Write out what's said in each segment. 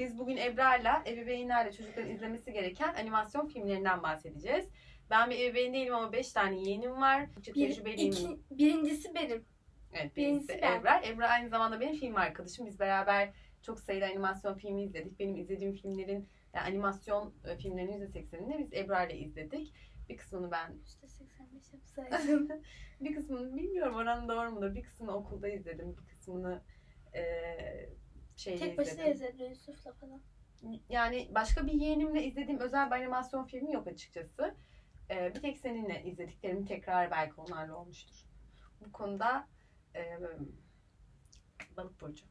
Biz bugün Ebrar'la ebeveynlerle çocukların izlemesi gereken animasyon filmlerinden bahsedeceğiz. Ben bir ebeveyn değilim ama 5 tane yeğenim var. Çok Bir, tecrübeliyim. iki, birincisi benim. Evet, birincisi birincisi ben. Ebrar. Ebrar aynı zamanda benim film arkadaşım. Biz beraber çok sayıda animasyon filmi izledik. Benim izlediğim filmlerin, yani animasyon e, filmlerinin %80'ini de biz Ebrar'la izledik. Bir kısmını ben %85 yapsaydım. bir kısmını bilmiyorum oranı doğru mudur. Bir kısmını okulda izledim. Bir kısmını e, şeyde Tek başına izledim. izledim Yusuf'la falan. Yani başka bir yeğenimle izlediğim özel bir animasyon filmi yok açıkçası. E, bir tek seninle izlediklerim tekrar belki onlarla olmuştur. Bu konuda e, Balık Burcu.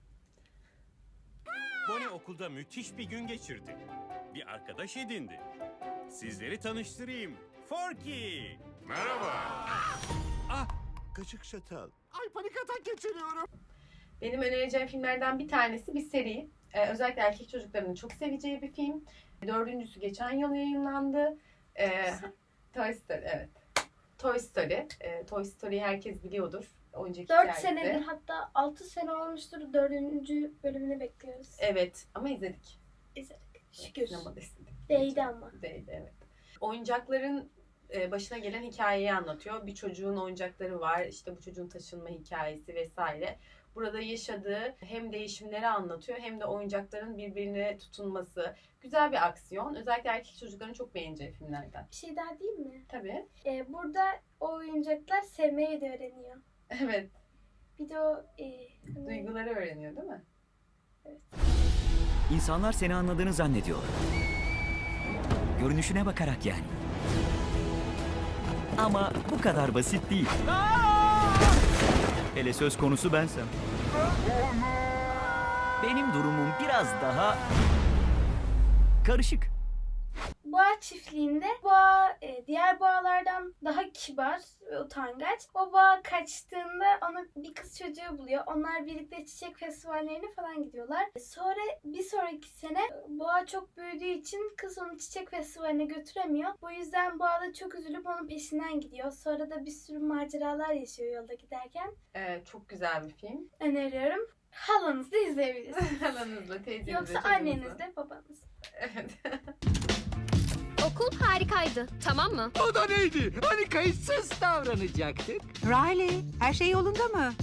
Bonnie okulda müthiş bir gün geçirdi. Bir arkadaş edindi. Sizleri tanıştırayım. Forky. Merhaba. Ah, Kaşık çatal. Ay panik atak geçiriyorum. Benim önereceğim filmlerden bir tanesi bir seri. Ee, özellikle erkek çocuklarının çok seveceği bir film. Dördüncüsü geçen yıl yayınlandı. Ee, Toy Story, evet. Toy Story. Ee, Toy Story'yi herkes biliyordur. Oyuncak 4 hikayesi. senedir hatta 6 sene olmuştur. Dördüncü bölümünü bekliyoruz. Evet ama izledik. İzledik. Evet, Şükür. Sinemada izledik. Değdi ama. Değdi evet. Oyuncakların e, başına gelen hikayeyi anlatıyor. Bir çocuğun oyuncakları var. İşte bu çocuğun taşınma hikayesi vesaire. Burada yaşadığı hem değişimleri anlatıyor hem de oyuncakların birbirine tutunması. Güzel bir aksiyon. Özellikle erkek çocukların çok beğeneceği filmlerden. Bir şey daha değil mi? Tabii. Ee, burada o oyuncaklar sevmeyi de öğreniyor. Evet. Bir de o e, hani- Duyguları öğreniyor değil mi? İnsanlar seni anladığını zannediyor. Görünüşüne bakarak yani. Ama bu kadar basit değil. Hele söz konusu bensem. Benim durumum biraz daha karışık. Boğa çiftliğinde boğa e, diğer boğalardan daha kibar ve utangaç. Boğa kaçtığında onu bir kız çocuğu buluyor. Onlar birlikte çiçek festivallerine falan gidiyorlar. Sonra bir sonraki sene e, boğa çok büyüdüğü için kız onu çiçek festivaline götüremiyor. Bu yüzden boğa da çok üzülüp onun peşinden gidiyor. Sonra da bir sürü maceralar yaşıyor yolda giderken. Ee, çok güzel bir film. Öneriyorum. Halanızı da izleyebilirsiniz. Halanızla, teyzenizle, Yoksa çocuğunuzla. annenizle, babanız. Evet. Harikaydı, tamam mı? O da neydi? Hani kayıtsız davranacaktık. Riley, her şey yolunda mı?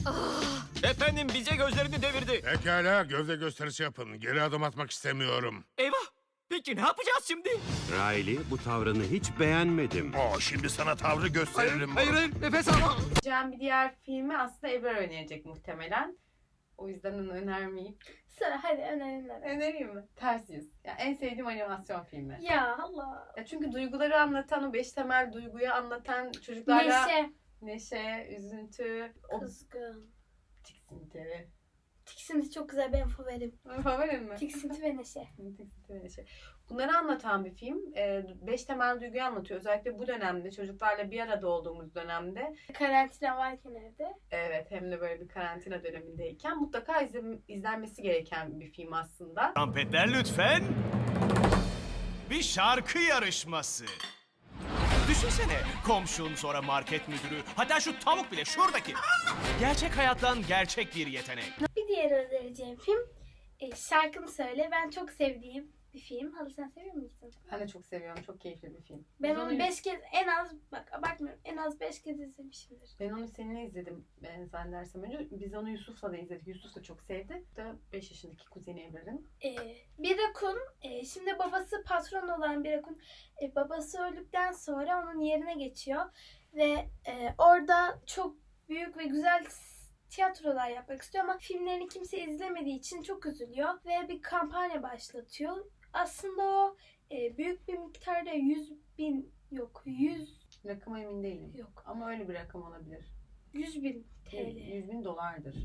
efendim bize gözlerini devirdi. Pekala gövde gösterisi yapın. Geri adım atmak istemiyorum. Eyvah. Peki ne yapacağız şimdi? Riley bu tavrını hiç beğenmedim. Oo, şimdi sana tavrı gösteririm. hayır, hayır, nefes al. Can bir diğer filmi aslında Ebrar önerecek muhtemelen. O yüzden onu önermeyip. Sıra hadi önerin. Önereyim mi? Ters Yüz. Ya en sevdiğim animasyon filmi. Ya Allah. Ya çünkü duyguları anlatan, o beş temel duyguyu anlatan çocuklarla Neşe. neşe, üzüntü, o Kızgın. tiksinti. Tiksinti çok güzel benim favorim. Favorim mi? Tiksinti ve neşe. Tiksinti ve neşe. Bunları anlatan bir film. Ee, beş temel duyguyu anlatıyor. Özellikle bu dönemde, çocuklarla bir arada olduğumuz dönemde. Karantina varken evde. Evet, hem de böyle bir karantina dönemindeyken mutlaka izle- izlenmesi gereken bir film aslında. Trompetler lütfen. Bir şarkı yarışması. Düşünsene komşun sonra market müdürü hatta şu tavuk bile şuradaki. Gerçek hayattan gerçek bir yetenek. Bir diğer önereceğim film e, Şarkını Söyle. Ben çok sevdiğim bir film. Halı sen seviyor musun? Ben de çok seviyorum. Çok keyifli bir film. Ben Biz onu beş kez en az bak abartmıyorum en az beş kez izlemişimdir. Ben onu seninle izledim ben zannedersem önce. Biz onu Yusuf'la da izledik. Yusuf da çok sevdi. Da 5 yaşındaki kuzeni Ebrar'ın. E, bir rakun e, şimdi babası patron olan bir rakun e, babası öldükten sonra onun yerine geçiyor ve e, orada çok büyük ve güzel tiyatrolar yapmak istiyor ama filmlerini kimse izlemediği için çok üzülüyor ve bir kampanya başlatıyor. Aslında o e, büyük bir miktarda 100 bin yok 100 Rakama emin değilim. yok Ama öyle bir rakam olabilir. 100 bin TL. 100 bin dolardır.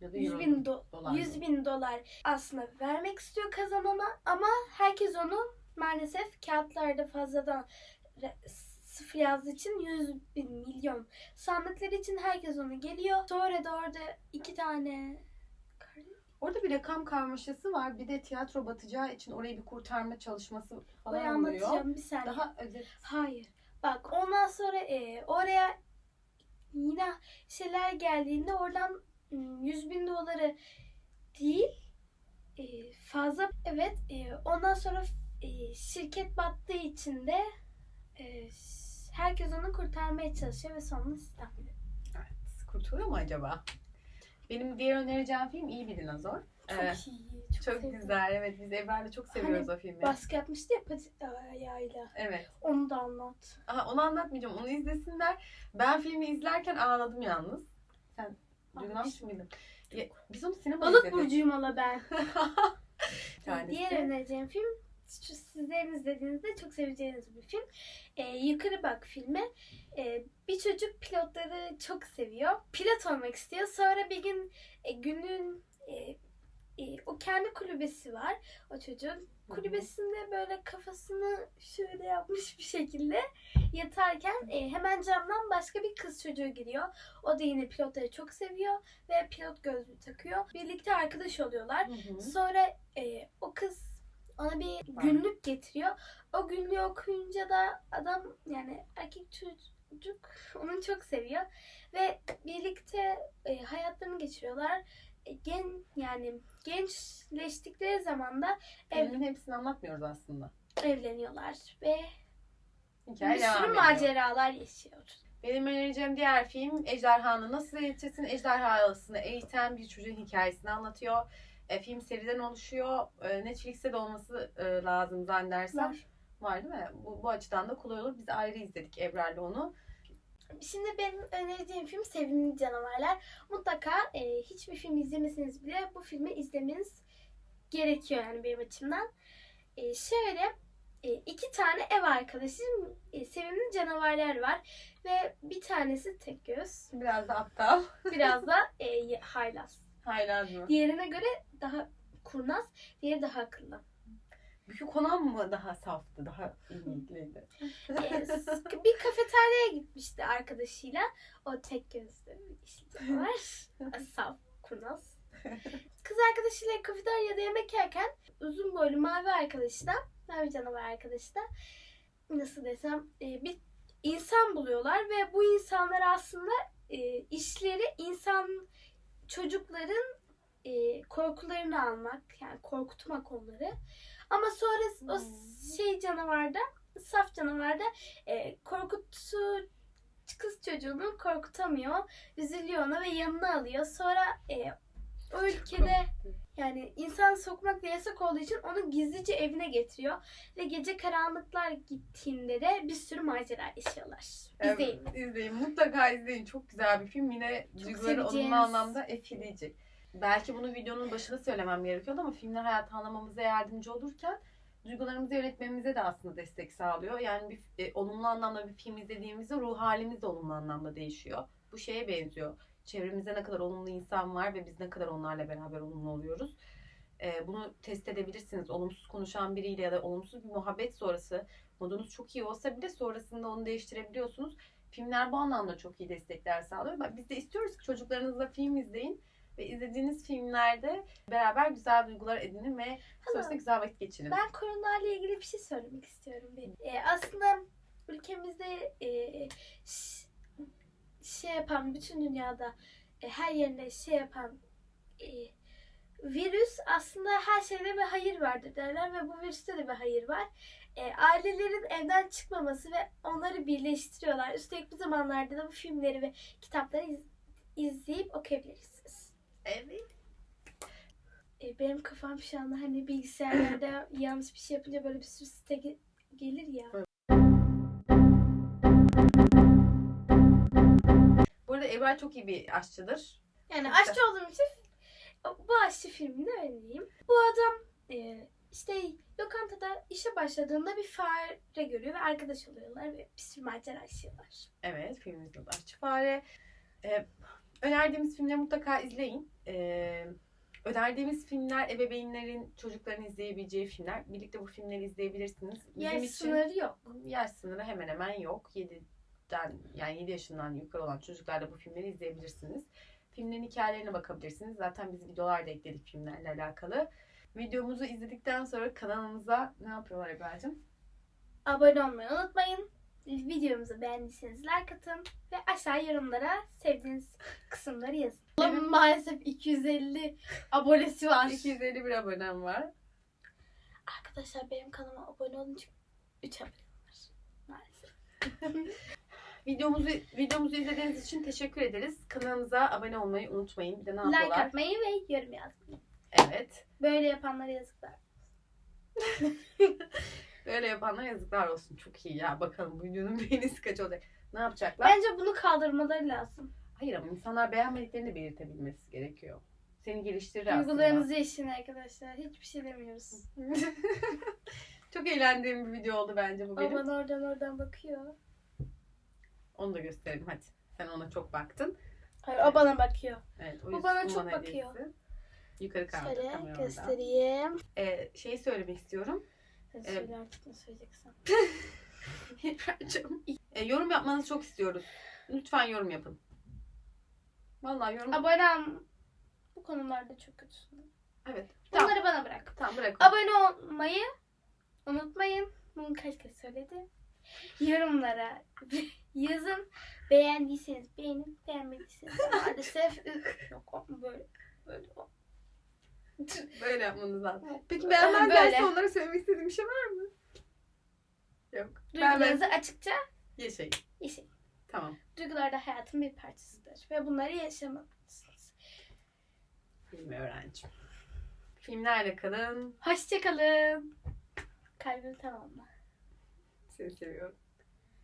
Ya da 100 euro bin, do- dolar. 100 bin dolar aslında vermek istiyor kazanana ama herkes onu maalesef kağıtlarda fazladan sıfır yazdığı için 100 bin milyon sandıkları için herkes onu geliyor. Sonra da orada iki tane Orada bir rakam karmaşası var. Bir de tiyatro batacağı için orayı bir kurtarma çalışması falan orayı oluyor. anlatacağım bir saniye. Daha özet. Hayır. Bak ondan sonra e, oraya yine şeyler geldiğinde oradan mm, 100 bin doları değil e, fazla evet e, Ondan sonra e, şirket battığı için de e, herkes onu kurtarmaya çalışıyor ve sonunda sistem buluyor. Kurtuluyor mu acaba? Benim diğer önereceğim film İyi Bir Dinozor. Çok Ee, iyi. Çok, çok sevdim. güzel. Evet biz Ebrar'la çok seviyoruz o filmi. Baskı yapmıştı ya patik ayağıyla. Evet. Onu da anlat. Aha, onu anlatmayacağım. Onu izlesinler. Ben filmi izlerken ağladım yalnız. Sen duygulanmış mıydın? Ya, biz onu sinemada Balık izledik. burcuyum ala ben. Diğer önereceğim film sizlerin izlediğinizde çok seveceğiniz bir film. Ee, Yukarı Bak filmi. Ee, bir çocuk pilotları çok seviyor. Pilot olmak istiyor. Sonra bir gün e, günün e, e, o kendi kulübesi var o çocuğun. Kulübesinde böyle kafasını şöyle yapmış bir şekilde yatarken e, hemen camdan başka bir kız çocuğu giriyor. O da yine pilotları çok seviyor ve pilot gözlüğü takıyor. Birlikte arkadaş oluyorlar. Hı hı. Sonra e, o kız ona bir günlük getiriyor. O günlüğü okuyunca da adam yani erkek çocuk onu çok seviyor ve birlikte e, hayatlarını geçiriyorlar. E, gen yani gençleştikleri zaman da ev, hepsini anlatmıyoruz aslında. evleniyorlar ve Hikaye bir devam sürü ediyor. maceralar yaşıyor. Benim önereceğim diğer film Ejderhanı Nasıl Eğitirsin? Ejderhasını eğiten bir çocuğun hikayesini anlatıyor. E, film seriden oluşuyor. E, Netflix'te de olması e, lazım zannedersem. Var. Var değil mi? Bu, bu açıdan da kolay olur. Biz ayrı izledik Ebrar'la onu. Şimdi benim önereceğim film Sevimli Canavarlar. Mutlaka e, hiçbir film izlemeseniz bile bu filmi izlemeniz gerekiyor yani benim açımdan. E, şöyle e, iki tane ev arkadaşım e, sevimli canavarlar var ve bir tanesi tek göz, Biraz da aptal. biraz da e, haylaz. Haylaz mı? Diğerine göre daha kurnaz, diğeri daha akıllı. Büyük olan mı daha saftı? Daha? E, s- bir kafeteryaya gitmişti arkadaşıyla. O tek gözlü işte canavar. Saf, kurnaz. Kız arkadaşıyla kafeteryada yemek yerken uzun boylu mavi arkadaşı da, mavi canavar arkadaşı da nasıl desem e, bir insan buluyorlar ve bu insanlar aslında e, işleri insan çocukların e, korkularını almak yani korkutmak onları. Ama sonra o şey canavarda saf canavarda e, korkutu kız çocuğunu korkutamıyor. Üzülüyor ona ve yanına alıyor. Sonra e, o ülkede yani insan sokmak da yasak olduğu için onu gizlice evine getiriyor. Ve gece karanlıklar gittiğinde de bir sürü macera yaşıyorlar. İzleyin. Evet, izleyin. Mutlaka izleyin. Çok güzel bir film. Yine duyguları olumlu anlamda etkileyici. Belki bunu videonun başında söylemem gerekiyordu ama filmler hayatı anlamamıza yardımcı olurken duygularımızı yönetmemize de aslında destek sağlıyor. Yani bir e, olumlu anlamda bir film izlediğimizde ruh halimiz de olumlu anlamda değişiyor. Bu şeye benziyor. Çevremizde ne kadar olumlu insan var ve biz ne kadar onlarla beraber olumlu oluyoruz. E, bunu test edebilirsiniz. Olumsuz konuşan biriyle ya da olumsuz bir muhabbet sonrası modunuz çok iyi olsa bile sonrasında onu değiştirebiliyorsunuz. Filmler bu anlamda çok iyi destekler sağlıyor. Biz de istiyoruz ki çocuklarınızla film izleyin ve izlediğiniz filmlerde beraber güzel duygular edinin ve sonrasında güzel vakit geçirin. Ben koronalarla ilgili bir şey söylemek istiyorum. benim. E, aslında ülkemizde e, şey yapan bütün dünyada e, her yerinde şey yapan e, virüs aslında her şeyde bir hayır vardır derler ve bu virüste de bir hayır var. E, ailelerin evden çıkmaması ve onları birleştiriyorlar. Üstelik bu zamanlarda da bu filmleri ve kitapları iz- izleyip okuyabilirsiniz. Evet. E, benim kafam şu anda hani bilgisayarlarda yanlış bir şey yapınca böyle bir sürü site ge- gelir ya. Ebrar çok iyi bir aşçıdır. Yani aşçı olduğum için bu aşçı filmini önereyim. Bu adam e, işte lokantada işe başladığında bir fare görüyor ve arkadaş oluyorlar ve bir sürü macera yaşıyorlar. Evet, filmimizin adı Aşçı Fare. Ee, önerdiğimiz filmleri mutlaka izleyin. Ee, önerdiğimiz filmler ebeveynlerin çocukların izleyebileceği filmler. Birlikte bu filmleri izleyebilirsiniz. Bizim Yaş için sınırı yok. yaş sınırı hemen hemen yok. 7'den yani 7 yaşından yukarı olan çocuklar da bu filmleri izleyebilirsiniz. Filmlerin hikayelerine bakabilirsiniz. Zaten biz videolar da ekledik filmlerle alakalı. Videomuzu izledikten sonra kanalımıza ne yapıyorlar Ebrar'cığım? Abone olmayı unutmayın. Videomuzu beğendiyseniz like atın ve aşağı yorumlara sevdiğiniz kısımları yazın. Ama maalesef 250 abonesi var. 251 abonem var. Arkadaşlar Arkadaşlar benim kanalıma abone olun çünkü 3 abone var. Maalesef. Videomuzu videomuzu izlediğiniz için teşekkür ederiz. Kanalımıza abone olmayı unutmayın. Bir de ne Like yapıyorlar? atmayı ve yorum yazmayı. Evet. Böyle yapanlara yazıklar. Böyle yapanlar yazıklar olsun. Çok iyi ya. Bakalım bu videonun beğenisi kaç olacak. Ne yapacaklar? Bence bunu kaldırmaları lazım. Hayır ama insanlar beğenmediklerini belirtebilmesi gerekiyor. Seni geliştirir aslında. Duygularınızı yaşayın arkadaşlar. Hiçbir şey demiyoruz. Çok eğlendiğim bir video oldu bence bu benim. Baban oradan oradan bakıyor. Onu da gösterelim hadi. Sen ona çok baktın. Hayır o bana bakıyor. Evet, o yüzden bana çok bakıyor. hediyesi. Yukarı kaldı Şöyle kamera orada. göstereyim. Ee, şeyi söylemek istiyorum. Hadi söyle artık ne söyleyeceksen. e, yorum yapmanızı çok istiyoruz. Lütfen yorum yapın. Vallahi yorum. Abone ol. Bu konularda çok kötüsün. evet. Tamam. Bunları bana bırak. Tamam bırakın. Abone olmayı unutmayın. Bunu kaç kez söyledi. Yorumlara yazın. Beğendiyseniz beğenin. Beğenmediyseniz maalesef yok böyle böyle Böyle yapmanız lazım. Peki Böyle. beğenmezlerse onlara söylemek istediğim bir şey var mı? Yok. Duygularınızı Beğenmez. açıkça Yaşayın. yaşayın. Tamam. Duygular da hayatın bir parçasıdır. Ve bunları yaşamalısınız. Film öğrencim. Filmlerle kalın. Hoşçakalın. Kalbim tamamla. Seni seviyorum.